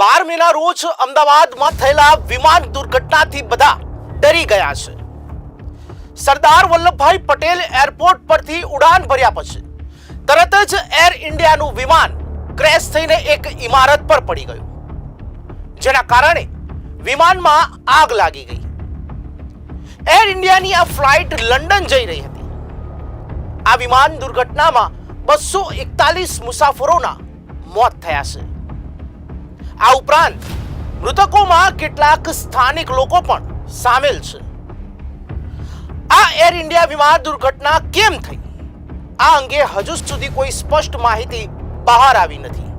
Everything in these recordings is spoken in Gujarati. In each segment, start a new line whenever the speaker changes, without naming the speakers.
બાર મેના રોજ અમદાવાદમાં થયેલા વિમાન દુર્ઘટનાથી બધા ડરી ગયા છે. સરદાર વલ્લભભાઈ પટેલ એરપોર્ટ પરથી ઉડાન ભર્યા પછી તરત જ એર ઇન્ડિયાનું વિમાન ક્રેશ થઈને એક ઇમારત પર પડી ગયું. જેના કારણે વિમાનમાં આગ લાગી ગઈ. એર ઇન્ડિયાની આ ફ્લાઇટ લંડન જઈ રહી હતી. આ વિમાન દુર્ઘટનામાં બસો એકતાલીસ મુસાફરોના મોત થયા છે. આ ઉપરાંત મૃતકોમાં કેટલાક સ્થાનિક લોકો પણ સામેલ છે. આ એર ઇન્ડિયા વિમાન દુર્ઘટના કેમ થઈ? આ અંગે હજુ સુધી કોઈ સ્પષ્ટ માહિતી બહાર આવી નથી.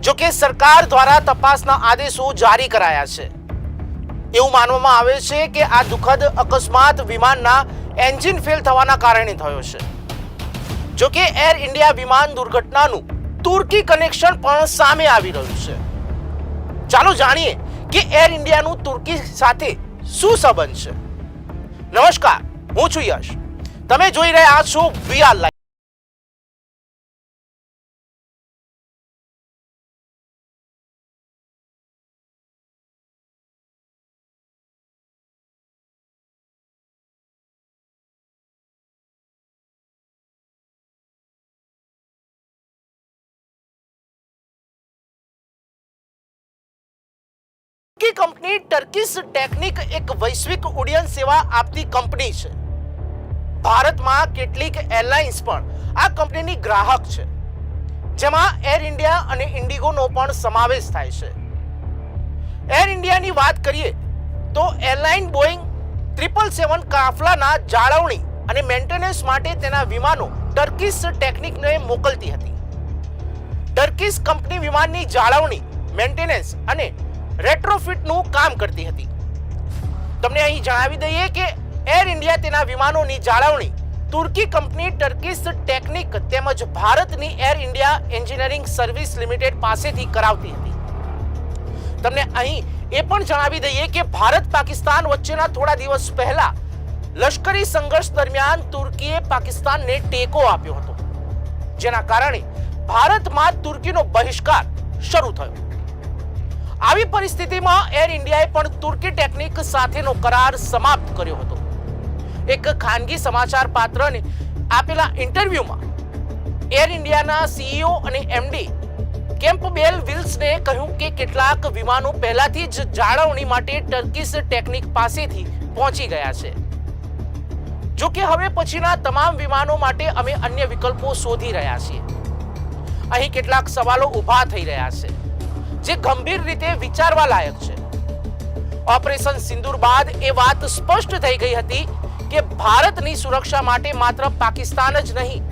જો કે સરકાર દ્વારા તપાસના આદેશો જારી કરાયા છે. એવું માનવામાં આવે છે કે આ દુઃખદ અકસ્માત વિમાનના એન્જિન ફેલ થવાના કારણે થયો છે. જો કે એર ઇન્ડિયા વિમાન દુર્ઘટનાનું તુર્કી કનેક્શન પણ સામે આવી રહ્યું છે. ચાલો જાણીએ કે એર ઇન્ડિયાનું તુર્કી સાથે શું સંબંધ છે. નમસ્કાર, હું છું યશ. તમે જોઈ રહ્યા છો VR live Turkey company Turkish Technik એક વૈશ્વિક ઉડ્ડયન સેવા આપતી કંપની છે. ભારતમાં કેટલીક એરલાઇન્સ પણ આ કંપનીની ગ્રાહક છે. જેમાં એર ઇન્ડિયા અને ઇન્ડિગોનો પણ સમાવેશ થાય છે. એર ઇન્ડિયાની વાત કરીએ તો એરલાઇન બોઈંગ ટ્રિપલ સેવન કાફલાના જાળવણી અને મેન્ટેનન્સ માટે તેના વિમાનો ટર્કીશ ટેકનિકને મોકલતી હતી. ટર્કીશ કંપની વિમાનની જાળવણી મેન્ટેનન્સ અને રેટ્રોફિટનું કામ કરતી હતી. તમને અહીં જણાવી દઈએ કે એર ઇન્ડિયા તેના વિમાનોની જાળવણી, તુર્કી કંપની ટર્કીશ ટેકનિક તેમજ ભારતની Air India Engineering Service Limited પાસેથી કરાવતી હતી. તમને અહીં એ પણ જણાવી દઈએ કે ભારત પાકિસ્તાન વચ્ચેના થોડા દિવસ પહેલા લશ્કરી સંઘર્ષ દરમિયાન તુર્કીએ પાકિસ્તાનને ટેકો આપ્યો હતો. જેના કારણે ભારતમાં તુર્કીનો બહિષ્કાર શરૂ થયો. આવી પરિસ્થિતિમાં એર ઇન્ડિયાએ પણ તુર્કી ટેકનિક સાથેનો કરાર સમાપ્ત કર્યો હતો. એક ખાનગી સમાચાર પાત્રને આપેલા ઇન્ટરવ્યુમાં એર ઇન્ડિયાના સીઈઓ અને એમડી કેમ્પબેલ વિલ્સને કહ્યું કે કેટલાક વિમાનો પહેલાથી જ જાળવણી માટે ટર્કીશ ટેકનિક પાસેથી પહોંચી ગયા છે. જો કે હવે પછીના તમામ વિમાનો માટે અમે અન્ય વિકલ્પો શોધી રહ્યા છીએ. અહીં કેટલાક સવાલો ઊભા થઈ રહ્યા છે. જે ગંભીર રીતે વિચારવા લાયક છે. ઓપરેશન સિંદૂર બાદ એ વાત સ્પષ્ટ થઈ ગઈ હતી કે ભારતની સુરક્ષા માટે માત્ર પાકિસ્તાન જ નહીં,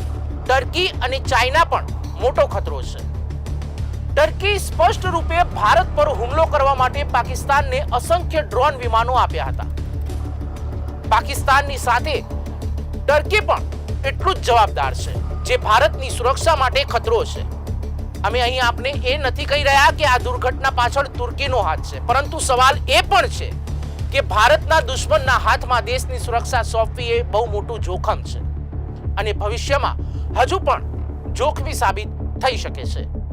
ટર્કી અને ચાઇના પણ મોટો ખતરો છે. ટર્કી સ્પષ્ટ રૂપે ભારત પર હુમલો કરવા માટે પાકિસ્તાનને અસંખ્ય ડ્રોન વિમાનો આપ્યા હતા. પાકિસ્તાનની સાથે ટર્કી પણ એટલું જ જવાબદાર છે, જે ભારતની સુરક્ષા માટે ખતરો છે. અમે અહીં આપને એ નથી કહી રહ્યા કે આ દુર્ઘટના પાછળ તુર્કીનો હાથ છે. પરંતુ સવાલ એ પણ છે કે ભારતના દુશ્મનના હાથમાં દેશની સુરક્ષા સોંપવી એ બહુ મોટું જોખમ છે. અને ભવિષ્યમાં હજુ પણ જોખમી સાબિત થઈ શકે છે.